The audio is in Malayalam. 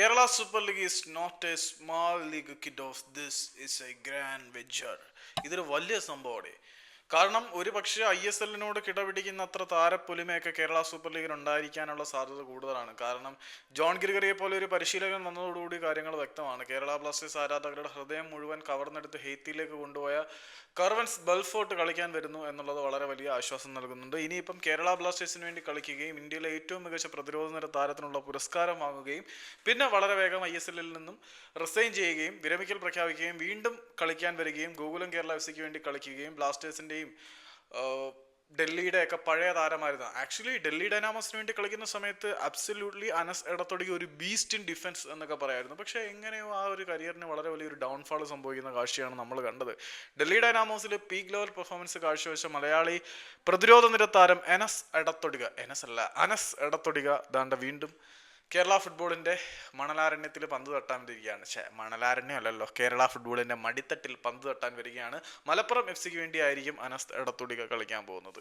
Kerala Super League is not a small league kickoff. This is a grand venture. ഇതൊരു വലിയ സംഭവമാണ് കാരണം ഒരു പക്ഷേ ഐ എസ് എല്ലിനോട് കിടപിടിക്കുന്ന അത്ര താരപ്പൊലിമയൊക്കെ കേരള സൂപ്പർ ലീഗിൽ ഉണ്ടായിരിക്കാനുള്ള സാധ്യത കൂടുതലാണ്. കാരണം ജോൺ ഗിരിഗറിയെ പോലെ ഒരു പരിശീലകൻ വന്നതോടുകൂടി കാര്യങ്ങൾ വ്യക്തമാണ്. കേരള ബ്ലാസ്റ്റേഴ്സ് ആരാധകരുടെ ഹൃദയം മുഴുവൻ കവർന്നെടുത്ത് ഹെയ്ത്തിയിലേക്ക് കൊണ്ടുപോയ കർവൻസ് ബൾഫോട്ട് കളിക്കാൻ വരുന്നു എന്നുള്ളത് വളരെ വലിയ ആശ്വാസം നൽകുന്നുണ്ട്. ഇനിയിപ്പം കേരള ബ്ലാസ്റ്റേഴ്സിന് വേണ്ടി കളിക്കുകയും ഇന്ത്യയിലെ ഏറ്റവും മികച്ച പ്രതിരോധ നിര താരത്തിനുള്ള പുരസ്കാരം വാങ്ങുകയും പിന്നെ വളരെ വേഗം ഐ എസ് എല്ലിൽ നിന്നും റിസൈൻ ചെയ്യുകയും വിരമിക്കൽ പ്രഖ്യാപിക്കുകയും വീണ്ടും കളിക്കാൻ വരികയും ഗോകുലം കേരള എഫ് സിക്ക് വേണ്ടി കളിക്കുകയും ബ്ലാസ്റ്റേഴ്സിന്റെയും ഡൽഹിയുടെ ഒക്കെ പഴയ താരമായിരുന്നു. ആക്ച്വലി ഡൽഹി ഡൈനാമോസിന് വേണ്ടി കളിക്കുന്ന സമയത്ത് അബ്സല്യൂട്ട്ലി അനസ് ഇടത്തൊടുക്കി ഒരു ബീസ്റ്റ് ഇൻ ഡിഫൻസ് എന്നൊക്കെ പറയായിരുന്നു. പക്ഷേ എങ്ങനെയോ ആ ഒരു കരിയറിന് വളരെ വലിയൊരു ഡൗൺഫാൾ സംഭവിക്കുന്ന കാഴ്ചയാണ് നമ്മൾ കണ്ടത്. ഡൽഹി ഡൈനാമോസിൽ പീക്ക് ലെവൽ പെർഫോമൻസ് കാഴ്ചവെച്ച മലയാളി പ്രതിരോധ നിര താരം എനസ് എടത്തൊടിക എനസ് അല്ല അനസ് എടത്തൊടിക ദാണ്ട വീണ്ടും കേരള ഫുട്ബോളിന്റെ മണലാരണ്യത്തിൽ പന്ത് തട്ടാൻ വരികയാണ്. മണലാരണ്യം അല്ലല്ലോ കേരള ഫുട്ബോളിന്റെ മടിത്തട്ടിൽ പന്ത് തട്ടാൻ വരികയാണ്. മലപ്പുറം എഫ് സിക്ക് വേണ്ടിയായിരിക്കും അനസ് ഇടത്തുടിക കളിക്കാൻ പോകുന്നത്.